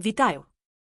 Вітаю!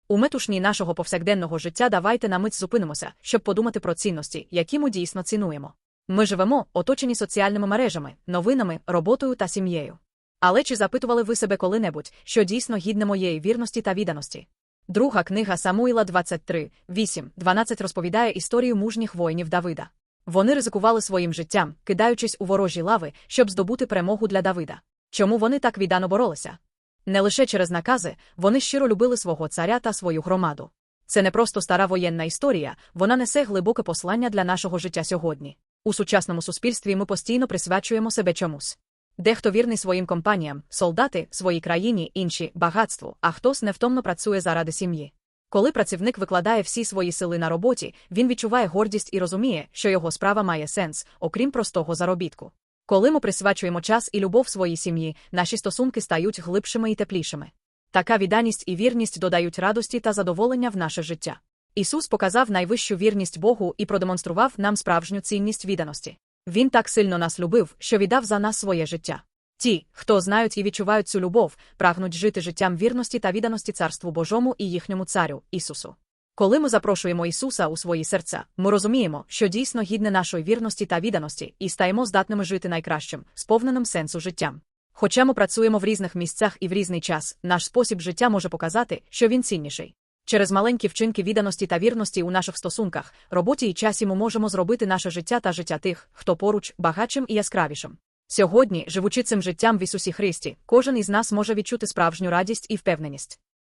У метушні нашого повсякденного життя давайте на мить зупинимося, щоб подумати про цінності, які ми дійсно цінуємо. Ми живемо, оточені соціальними мережами, новинами, роботою та сім'єю. Але чи запитували ви себе коли-небудь, що дійсно гідне моєї вірності та відданості? Друга книга Самуїла 23, 8, 12 розповідає історію мужніх воїнів Давида. Вони ризикували своїм життям, кидаючись у ворожі лави, щоб здобути перемогу для Давида. Чому вони так віддано боролися? Не лише через накази, вони щиро любили свого царя та свою громаду. Це не просто стара воєнна історія, вона несе глибоке послання для нашого життя сьогодні. У сучасному суспільстві ми постійно присвячуємо себе чомусь. Дехто вірний своїм компаніям, солдати, своїй країні, інші багатству, а хтось невтомно працює заради сім'ї. Коли працівник викладає всі свої сили на роботі, він відчуває гордість і розуміє, що його справа має сенс, окрім простого заробітку. Коли ми присвячуємо час і любов своїй сім'ї, наші стосунки стають глибшими і теплішими. Така відданість і вірність додають радості та задоволення в наше життя. Ісус показав найвищу вірність Богу і продемонстрував нам справжню цінність відданості. Він так сильно нас любив, що віддав за нас своє життя. Ті, хто знають і відчувають цю любов, прагнуть жити життям вірності та відданості Царству Божому і їхньому царю, Ісусу. Коли ми запрошуємо Ісуса у свої серця, ми розуміємо, що дійсно гідне нашої вірності та відданості, і стаємо здатними жити найкращим, сповненим сенсу життям. Хоча ми працюємо в різних місцях і в різний час, наш спосіб життя може показати, що він цінніший. Через маленькі вчинки відданості та вірності у наших стосунках, роботі і часі ми можемо зробити наше життя та життя тих, хто поруч, багатшим і яскравішим. Сьогодні, живучи цим життям в Ісусі Христі, кожен із нас може відчути справжню радість і впевненість.